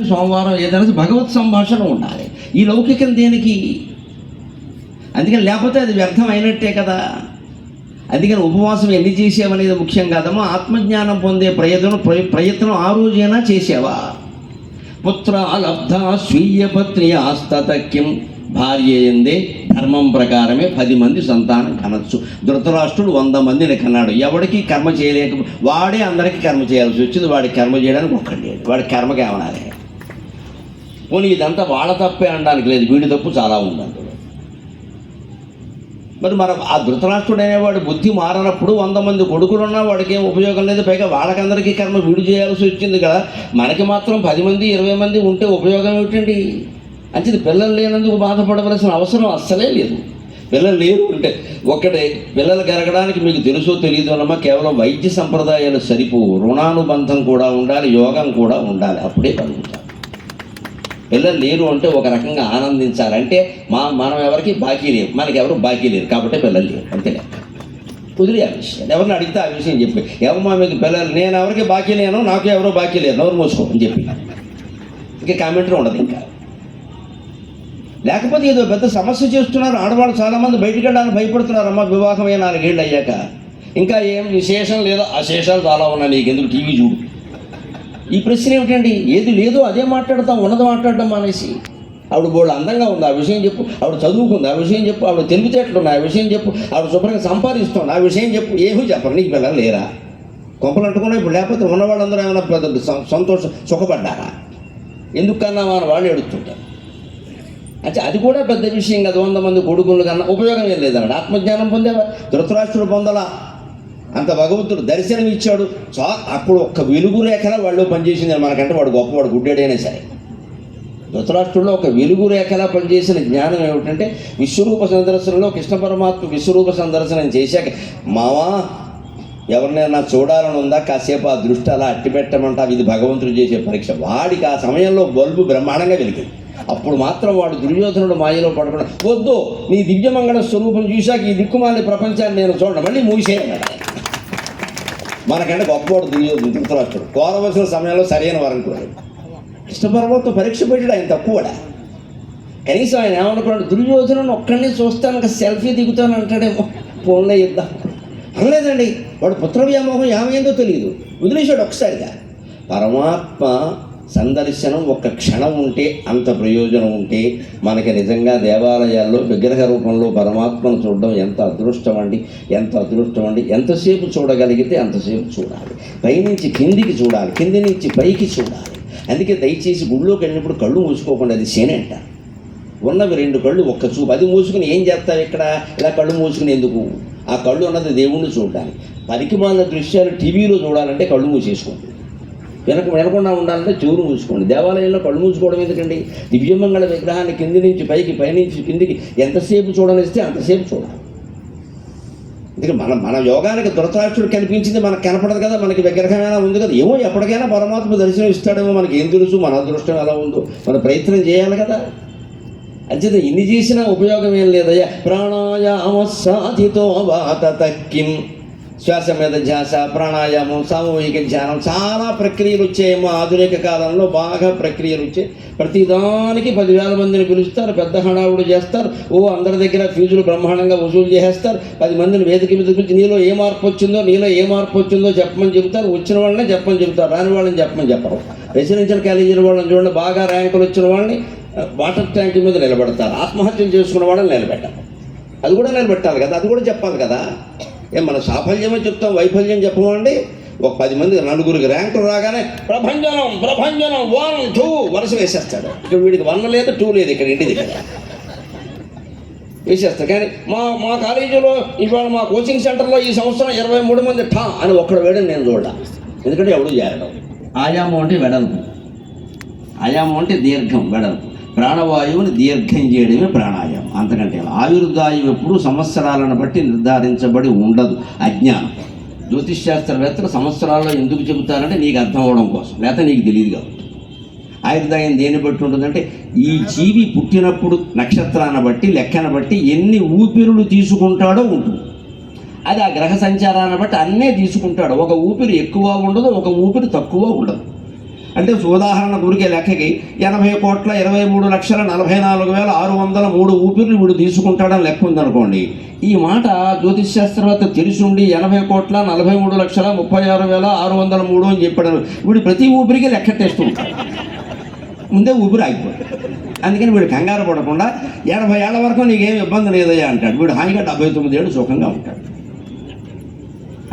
సోమవారం ఏదైనా భగవత్ సంభాషణ ఉండాలి. ఈ లౌకికం దేనికి? అందుకని లేకపోతే అది వ్యర్థం అయినట్టే కదా. అందుకని ఉపవాసం ఎన్ని చేసావనేది ముఖ్యం కాదమ్మా. ఆత్మజ్ఞానం పొందే ప్రయత్నం ప్ర- ప్రయత్నం ఆ రోజైనా చేసావా? పుత్ర లబ్ధ స్వీయ పత్ని ఆస్తతక్యం భార్య ఎందే ధర్మం ప్రకారమే పది మంది సంతానం కనొచ్చు. ధృతరాష్ట్రుడు వంద మందిని కన్నాడు. ఎవడికి కర్మ చేయలేక వాడే అందరికీ కర్మ చేయాల్సి వచ్చింది. వాడికి కర్మ చేయడానికి ఒక్కడి వాడి కర్మకి ఏమనాలి పోనీ ఇదంతా వాళ్ళ తప్పే అనడానికి లేదు. వీడి తప్పు చాలా ఉందంటాడు మరి మన ఆ ధృతరాష్ట్రుడు అనేవాడు బుద్ధి మారనప్పుడు వంద మంది కొడుకులు ఉన్నా వాడికి ఏం ఉపయోగం లేదు. పైగా వాళ్ళకందరికీ కర్మ వీడు చేయాల్సి వచ్చింది కదా. మనకి మాత్రం పది మంది ఇరవై మంది ఉంటే ఉపయోగం ఏమిటండి? అంచేది పిల్లలు లేనందుకు బాధపడవలసిన అవసరం అస్సలే లేదు. పిల్లలు లేరు అంటే ఒకటే పిల్లలు కలగడానికి మీకు తెలుసో తెలియదు అన్నమా కేవలం వైద్య సంప్రదాయాలు సరిపోవు. రుణానుబంధం కూడా ఉండాలి యోగం కూడా ఉండాలి. అప్పుడే కలుగుతారు పిల్లలు లేరు అంటే ఒక రకంగా ఆనందించాలి. అంటే మా మనం ఎవరికి బాకీ లేరు మనకి ఎవరు బాకీ లేరు. కాబట్టి పిల్లలు లేరు. అంతే కుదిరి ఆ విషయం. ఎవరిని అడిగితే ఆ విషయం చెప్పి ఎవరమ్మా మీకు పిల్లలు నేను ఎవరికి బాకీ లేను నాకు ఎవరో బాకీ లేరు నోరు మూసుకో అని చెప్పి. ఇంకా కామెంటరీ ఉండదు ఇంకా. లేకపోతే ఏదో పెద్ద సమస్య చేస్తున్నారు. ఆడవాళ్ళు చాలామంది బయటికి వెళ్ళడానికి భయపడుతున్నారు. అమ్మ వివాహమే నాలుగేళ్ళు అయ్యాక. ఇంకా ఏం విశేషం లేదో ఆ శేషాలు చాలా ఉన్నాయి. నీకు ఎందుకు టీవీ చూడు? ఈ ప్రశ్న ఏమిటండి? ఏది లేదో అదే మాట్లాడతాం ఉన్నది మాట్లాడడం మానేసి. ఆవిడ బోళ్ళు అందంగా ఉంది ఆ విషయం చెప్పు. ఆవిడ చదువుకుంది ఆ విషయం చెప్పు. ఆవిడ తెలివితేటలు ఆ విషయం చెప్పు. ఆవిడ శుభ్రంగా సంపాదిస్తుంది ఆ విషయం చెప్పు. ఏమీ చెప్పరు నీకు పిల్లలు లేరా? కొంపలు అంటుకున్నా ఇప్పుడు లేకపోతే ఉన్నవాళ్ళందరూ ఏమైనా పెద్ద సంతోషం సుఖపడ్డారా? ఎందుకు కన్నా మన వాళ్ళు ఎడుతుంటారు అంటే అది కూడా పెద్ద విషయం కదా వంద మంది కొడుకులు కన్నా ఉపయోగం ఏం లేదన్నాడు. ఆత్మజ్ఞానం పొందేవా ధృతరాష్ట్రుడు పొందలా. అంత భగవంతుడు దర్శనం ఇచ్చాడు. చా అప్పుడు ఒక్క వెలుగు రేఖలా వాళ్ళు పనిచేసింది. మనకంటే వాడు గొప్పవాడు గుడ్డేడైనా సరే. ధృతరాష్ట్రంలో ఒక వెలుగు రేఖలా పనిచేసిన జ్ఞానం ఏమిటంటే విశ్వరూప సందర్శనలో కృష్ణ పరమాత్మ విశ్వరూప సందర్శనం చేశాక మావా ఎవరినైనా చూడాలని ఉందా? కాసేపు ఆ దృష్టి అలా అట్టి పెట్టమంటా ఇది భగవంతుడు చేసే పరీక్ష. వాడికి ఆ సమయంలో బల్బు బ్రహ్మాండంగా వెలిగింది. అప్పుడు మాత్రం వాడు దుర్యోధనుడు మాయలో పడకుండా వద్దు నీ దివ్యమంగళ స్వరూపం చూశాక ఈ దిక్కుమాలి ప్రపంచాన్ని నేను చూడండి మళ్ళీ మూసేయన్నాడు మనకంటే గొప్పవాడు దుర్యోధనుడు ధృతరాష్ట్రుడు కోరవలసిన సమయంలో సరైన వరం కోరాడు కృష్ణ పరమాత్మ పరీక్ష పెట్టాడు ఆయన తక్కువడా కనీసం ఆయన ఏమనుకున్నాడు దుర్యోధనను ఒక్కడిని చూస్తాను ఇంకా సెల్ఫీ దిగుతాను అంటాడేమో. ఫోన్లో ఇద్దాం. అనలేదండి. వాడు పుత్ర వ్యామోహం ఏమైందో తెలియదు వదిలేశాడు ఒకసారిగా పరమాత్మ సందర్శనం ఒక్క క్షణం ఉంటే అంత ప్రయోజనం ఉంటే మనకి నిజంగా దేవాలయాల్లో విగ్రహ రూపంలో పరమాత్మను చూడడం ఎంత అదృష్టం అండి ఎంత అదృష్టం అండి. ఎంతసేపు చూడగలిగితే అంతసేపు చూడాలి. పైనుంచి కిందికి చూడాలి కింది నుంచి పైకి చూడాలి. అందుకే దయచేసి గుళ్ళోకి వెళ్ళినప్పుడు కళ్ళు మూసుకోకుండా అది శని ఉన్నవి రెండు కళ్ళు ఒక్క చూపు. అది మూసుకుని ఏం చేస్తావు ఇక్కడ? ఇలా కళ్ళు మూసుకుని ఎందుకు? ఆ కళ్ళు ఉన్నది దేవుణ్ణి చూడడానికి. పనికి మాలిన దృశ్యాలు టీవీలో చూడాలంటే కళ్ళు మూసేసుకోండి. వెనక వినకుండా ఉండాలంటే చెవులు మూసుకోండి. దేవాలయంలో కళ్ళు మూసుకోవడం ఎందుకండి? దివ్యమంగళ విగ్రహాన్ని కింది నుంచి పైకి పైనుంచి కిందికి ఎంతసేపు చూడనిస్తే అంతసేపు చూడాలి. అందుకే మన మన యోగానికి ధృతరాష్ట్రుడు కనిపించింది మనకు కనపడదు కదా మనకి విగ్రహమైనా ఉంది కదా. ఏమో ఎప్పటికైనా పరమాత్మ దర్శనం ఇస్తాడేమో మనకి ఏం తెలుసు మన అదృష్టం ఎలా ఉందో. మన ప్రయత్నం చేయాలి కదా. అంచేత ఇన్ని చేసినా ఉపయోగం ఏం లేదయ్యా. ప్రాణాయామ సాధితో వాత తక్కిం. శ్వాస మీద ధ్యాస ప్రాణాయామం సామూహిక ధ్యానం చాలా ప్రక్రియలు వచ్చాయేమో ఆధునిక కాలంలో. బాగా ప్రక్రియలు వచ్చాయి. ప్రతిదానికి పదివేల మందిని పిలుస్తారు పెద్ద హడావుడు చేస్తారు. ఓ అందరి దగ్గర ఫీజులు బ్రహ్మాండంగా వసూలు చేసేస్తారు. పది మందిని వేదిక మీద పిలిచి నీలో ఏ మార్పు వచ్చిందో నీలో ఏ మార్పు వచ్చిందో చెప్పమని చెబుతారు. వచ్చిన వాళ్ళని చెప్పమని చెబుతారు. రాని వాళ్ళని చెప్పమని చెప్పరు. రెసిడెన్షియల్ కాలేజీల వాళ్ళని చూడండి బాగా ర్యాంకులు వచ్చిన వాళ్ళని వాటర్ ట్యాంక్ మీద నిలబెడతారు. ఆత్మహత్యలు చేసుకున్న వాళ్ళని నిలబెట్టారు అది కూడా నిలబెట్టాలి కదా అది కూడా చెప్పాలి కదా. ఏం మన సాఫల్యమే చెప్తాం వైఫల్యం చెప్పమండి. ఒక పది మంది నలుగురికి ర్యాంకులు రాగానే ప్రభంజనం ప్రభంజనం వన్ టూ వరుస వేసేస్తాడు. ఇక్కడ వీడికి వన్ లేదు టూ లేదు ఇక్కడ ఇంటి దగ్గర. వేసేస్తారు కానీ మా మా కాలేజీలో ఇవాళ మా కోచింగ్ సెంటర్లో ఈ సంవత్సరం ఇరవై మూడు మంది ఠా అని ఒక్కడ వేయడం నేను చూడాలి. ఎందుకంటే ఎవడు చేరడం ఆయామం అంటే వెడల్పు. ఆయామం అంటే దీర్ఘం వెడల్పు. ప్రాణవాయువుని దీర్ఘం చేయడమే ప్రాణాయామం. అంతకంటే ఆయుర్దాయం ఎప్పుడు సంవత్సరాలను బట్టి నిర్ధారించబడి ఉండదు. అజ్ఞానం. జ్యోతిష్ శాస్త్రవేత్తలు సంవత్సరాల్లో ఎందుకు చెబుతారంటే నీకు అర్థం అవడం కోసం. లేకపోతే నీకు తెలియదు కాబట్టి. ఆయుర్దాయం దేని బట్టి ఉంటుందంటే ఈ జీవి పుట్టినప్పుడు నక్షత్రాన్ని బట్టి లెక్కను బట్టి ఎన్ని ఊపిరులు తీసుకుంటాడో ఉంటుంది. అది ఆ గ్రహ సంచారాన్ని బట్టి అన్నే తీసుకుంటాడు. ఒక ఊపిరి ఎక్కువ ఉండదు ఒక ఊపిరి తక్కువ ఉండదు. అంటే ఉదాహరణ గురికే లెక్కకి ఎనభై కోట్ల ఇరవై మూడు లక్షల నలభై నాలుగు వేల ఆరు వందల మూడు ఊపిర్లు వీడు తీసుకుంటాడని లెక్క ఉందనుకోండి. ఈ మాట జ్యోతిష్ శాస్త్రవేత్త తెలిసి ఉండి ఎనభై కోట్ల నలభై మూడు లక్షల ముప్పై ఆరు వేల ఆరు వందల మూడు అని చెప్పాడు. వీడు ప్రతి ఊపిరికి లెక్కట్టేస్తూ ఉంటాడు. ముందే ఊపిరి ఆగిపోయాడు అందుకని వీడు కంగారు పడకుండా ఎనభై ఏళ్ళ వరకు నీకేం ఇబ్బంది లేదయ్యా అంటాడు. వీడు హాయిగా డెబ్బై తొమ్మిది ఏళ్ళు సుఖంగా ఉంటాడు.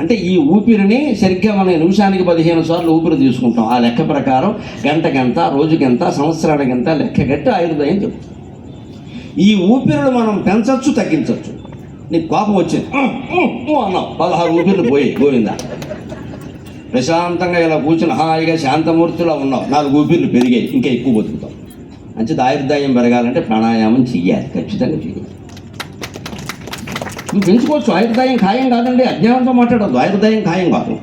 అంటే ఈ ఊపిరిని సరిగ్గా మన నిమిషానికి పదిహేను సార్లు ఊపిరి తీసుకుంటాం. ఆ లెక్క ప్రకారం గంటకెంత రోజుకెంత సంవత్సరానికి ఎంత లెక్క కట్టి ఆయుర్దాయం చెప్తాం ఈ ఊపిరిని మనం పెంచవచ్చు తగ్గించవచ్చు నీకు కోపం వచ్చింది అన్నావు. పదహారు ఊపిర్లు పోయి గోవిందా. ప్రశాంతంగా ఇలా కూర్చుని హాయిగా శాంతమూర్తిలో ఉన్నావు. నాలుగు ఊపిర్లు పెరిగాయి ఇంకా ఎక్కువ బతుకుతాం మంచిది ఆయుర్దాయం పెరగాలంటే ప్రాణాయామం చెయ్యాలి ఖచ్చితంగా చెయ్యాలి. నువ్వు పెంచుకోవచ్చు ఆయుర్దాయం ఖాయం కాదండి అజ్ఞానంతో మాట్లాడద్దు ఆయుర్దాయం ఖాయం కాదు.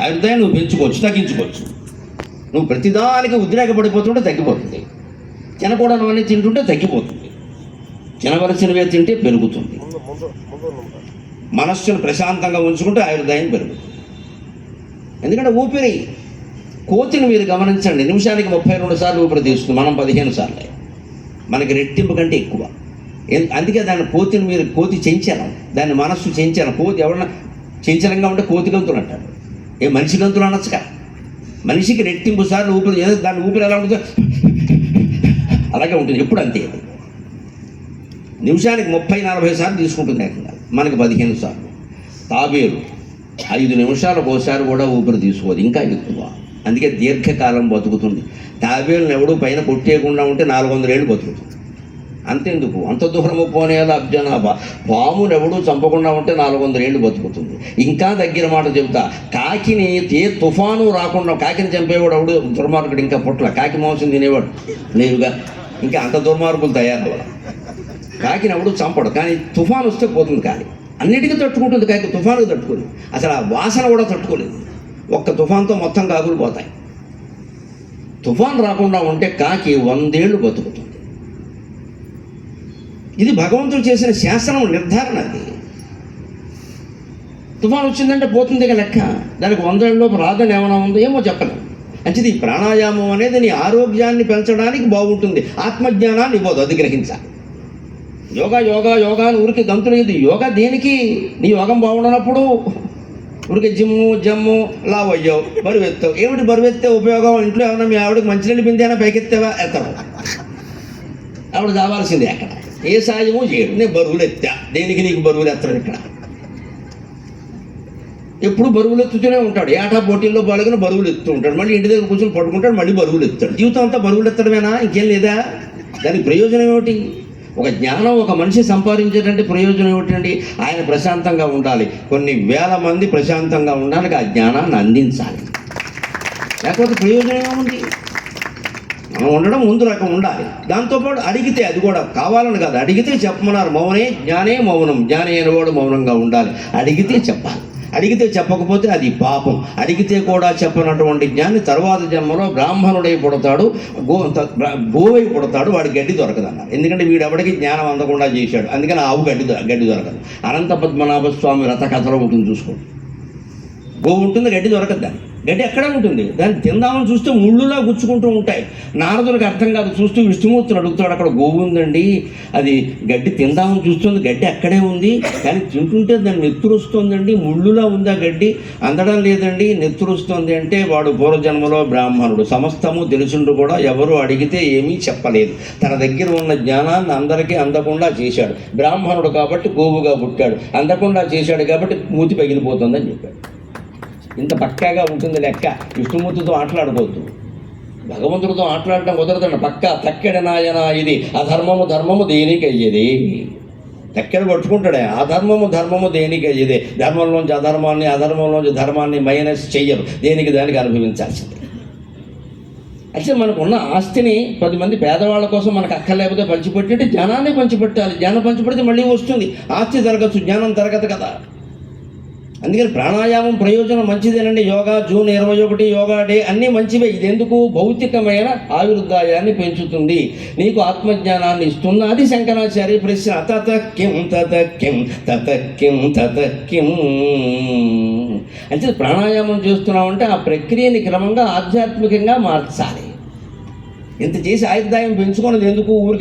ఆయుర్దాయం నువ్వు పెంచుకోవచ్చు తగ్గించుకోవచ్చు. నువ్వు ప్రతిదానికి ఉద్రేకపడిపోతుంటే తగ్గిపోతుంది. తినకూడనివన్నీ తింటుంటే తగ్గిపోతుంది. తినవలసినవే తింటే పెరుగుతుంది. మనస్సును ప్రశాంతంగా ఉంచుకుంటే ఆయుర్దాయం పెరుగుతుంది. ఎందుకంటే ఊపిరి కోతిని మీరు గమనించండి. నిమిషానికి ముప్పై రెండు సార్లు ఊపిరి తీస్తుంది మనం పదిహేను సార్లే. మనకి రెట్టింపు కంటే ఎక్కువ. అందుకే దాని కోతిని మీరు కోతి చెంచలం. దాని మనస్సు చెంచలం. కోతి ఎవరన్నా చెంచలంగా ఉంటే కోతి గంతులు అంటారు. ఏ మనిషి గంతులు అనొచ్చుగా? మనిషికి రెట్టింపు సార్లు ఊపిరి దాన్ని దాని ఊపిరి ఎలా ఉంటుందో? అలాగే ఉంటుంది. ఎప్పుడు అంతే నిమిషానికి ముప్పై నలభై సార్లు తీసుకుంటుంది ఏకంగా మనకి పదిహేను సార్లు. తాబేలు ఐదు నిమిషాలకు ఒకసారి కూడా ఊపిరి తీసుకోదు. ఇంకా ఎక్కువ. అందుకే దీర్ఘకాలం బతుకుతుంది. తాబేలను ఎవడు పైన కొట్టేయకుండా ఉంటే నాలుగు వందల ఏళ్ళు బతుకుతుంది. అంతెందుకు? అంత దూరము పోనేలా అబ్జనాభా? పామును చంపకుండా ఉంటే నాలుగు వందల ఏళ్ళు బతుకుతుంది. ఇంకా దగ్గర మాట చెబుతా కాకిని ఏ తుఫాను రాకుండా కాకిని చంపేవాడు ఎవడు? దుర్మార్గుడు ఇంకా పుట్ల కాకి మాంసం తినేవాడు లేరుగా ఇంకా అంత దుర్మార్గులు తయారవ్వాలి. కాకిని ఎవడు చంపడు. కానీ తుఫాను వస్తే పోతుంది కాకి. అన్నిటికీ తట్టుకుంటుంది కాకి తుఫాను తట్టుకోలేదు. అసలు ఆ వాసన కూడా తట్టుకోలేదు. ఒక్క తుఫాన్తో మొత్తం కాకులు పోతాయి. తుఫాన్ రాకుండా ఉంటే కాకి వందేళ్ళు బతుకుతుంది. ఇది భగవంతుడు చేసిన శాసనం నిర్ధారణ అది. తుఫాన్ వచ్చిందంటే పోతుంది ఇక లెక్క. దానికి వందేళ్ళలోపు రాదని ఏమైనా ఉందో ఏమో చెప్పలేము మంచిది ఈ ప్రాణాయామం అనేది నీ ఆరోగ్యాన్ని పెంచడానికి బాగుంటుంది. ఆత్మజ్ఞానాన్ని ఇవ్వదు అది గ్రహించాలి. యోగా యోగా యోగా అని ఊరికి గంతులు ఇది. యోగా దేనికి? నీ యోగం బాగుండనప్పుడు ఊరికి జిమ్ము జమ్ము లావ్ అయ్యావు బరువెత్తావు. ఏమిటి బరువెత్తే ఉపయోగం? ఇంట్లో ఏమైనా మీ ఆవిడకి మంచినీళ్ళు బిందేనా పైకెత్తావా? ఎత్తావు ఆవిడ కావాల్సిందే అక్కడ ఏ సాయము చేయడు నేను బరువులు ఎత్తా. దేనికి నీకు బరువులు ఎత్తడం ఇక్కడ? ఎప్పుడు బరువులు ఎత్తుతూనే ఉంటాడు. ఏటా పోటీల్లో పాల్గొని బరువులు ఎత్తు ఉంటాడు. మళ్ళీ ఇంటి దగ్గర కూర్చొని పడుకుంటాడు మళ్ళీ బరువులు ఎత్తాడు. జీవితం అంతా బరువులు ఎత్తడమేనా? ఇంకేం లేదా? దానికి ప్రయోజనం ఏమిటి? ఒక జ్ఞానం ఒక మనిషి సంపాదించేటువంటి ప్రయోజనం ఏమిటండి? ఆయన ప్రశాంతంగా ఉండాలి. కొన్ని వేల మంది ప్రశాంతంగా ఉండడానికి ఆ జ్ఞానాన్ని అందించాలి. లేకపోతే ప్రయోజనం ఏముంది? ఉండడం ముందు రకం ఉండాలి. దాంతోపాటు అడిగితే అది కూడా కావాలని కాదు. అడిగితే చెప్పమన్నారు. మౌనే జ్ఞానే మౌనం. జ్ఞానే అనేవాడు మౌనంగా ఉండాలి. అడిగితే చెప్పాలి. అడిగితే చెప్పకపోతే అది పాపం. అడిగితే కూడా చెప్పనటువంటి జ్ఞాని తర్వాత జన్మలో బ్రాహ్మణుడై పుడతాడు. గో గోవై పుడతాడు. వాడి గడ్డి దొరకదన్నారు. ఎందుకంటే వీడు ఎవడికి జ్ఞానం అందకుండా చేశాడు. అందుకని ఆవు గడ్డి దొ- గడ్డి దొరకదు. అనంత పద్మనాభ స్వామి రథ కథలో ఉంటుంది చూసుకోండి. గోవు ఉంటుంది గడ్డి దొరకదు దాన్ని గడ్డి ఎక్కడ ఉంటుంది? దాన్ని తిందామని చూస్తే ముళ్ళులా గుచ్చుకుంటూ ఉంటాయి. నారదులకు అర్థం కాదు. చూస్తూ విష్ణుమూర్తులు అడుగుతాడు అక్కడ గోవు ఉందండి. అది గడ్డి తిందామని చూస్తుంది. గడ్డి అక్కడే ఉంది. కానీ తింటుంటే దాన్ని నెత్తురు వస్తుందండి. ముళ్ళులా ఉందా గడ్డి? అందడం లేదండి. నెత్తురు వస్తుంది అంటే వాడు పూర్వజన్మలో బ్రాహ్మణుడు. సమస్తము తెలుసుండు కూడా ఎవరు అడిగితే ఏమీ చెప్పలేదు. తన దగ్గర ఉన్న జ్ఞానాన్ని అందరికీ అందకుండా చేశాడు. బ్రాహ్మణుడు కాబట్టి గోవుగా పుట్టాడు. అందకుండా చేశాడు కాబట్టి మూతి పగిలిపోతుందని చెప్పాడు. ఇంత పక్కాగా ఉంటుంది లెక్క. విష్ణుమూర్తితో ఆటలాడబోద్దు. భగవంతుడితో ఆటలాడటం కుదరదండి. పక్క తక్కెడ నాయన ఇది. అధర్మము ధర్మము దేనికి అయ్యేది తక్కెడ పట్టుకుంటాడే అధర్మము ధర్మము దేనికి అయ్యేది ధర్మంలోంచి అధర్మాన్ని అధర్మంలోంచి ధర్మాన్ని మైనస్ చెయ్యరు. దేనికి దానికి అనుభవించాల్సిందే. అయితే మనకున్న ఆస్తిని పది మంది పేదవాళ్ళ కోసం మనకు అక్కర్లేకపోతే పంచిపెట్టి జ్ఞానాన్ని పంచిపెట్టాలి. జ్ఞానం పంచిపెడితే మళ్ళీ వస్తుంది. ఆస్తి తరగచ్చు జ్ఞానం తరగదు కదా. అందుకని ప్రాణాయామం ప్రయోజనం మంచిదేనండి. యోగా జూన్ ఇరవై ఒకటి యోగా డే అన్నీ మంచివే. ఇది ఎందుకు? భౌతికమైన ఆయుర్దాయాన్ని పెంచుతుంది. నీకు ఆత్మజ్ఞానాన్ని ఇస్తుంది అది శంకరాచార్య ప్రశ్న. తత కిం తత కిం తత కిం తత కిం. అంటే ప్రాణాయామం చేస్తున్నామంటే ఆ ప్రక్రియని క్రమంగా ఆధ్యాత్మికంగా మార్చాలి. ఇంత చేసి ఆయుర్దాయం పెంచుకున్నది ఎందుకు? ఊరికి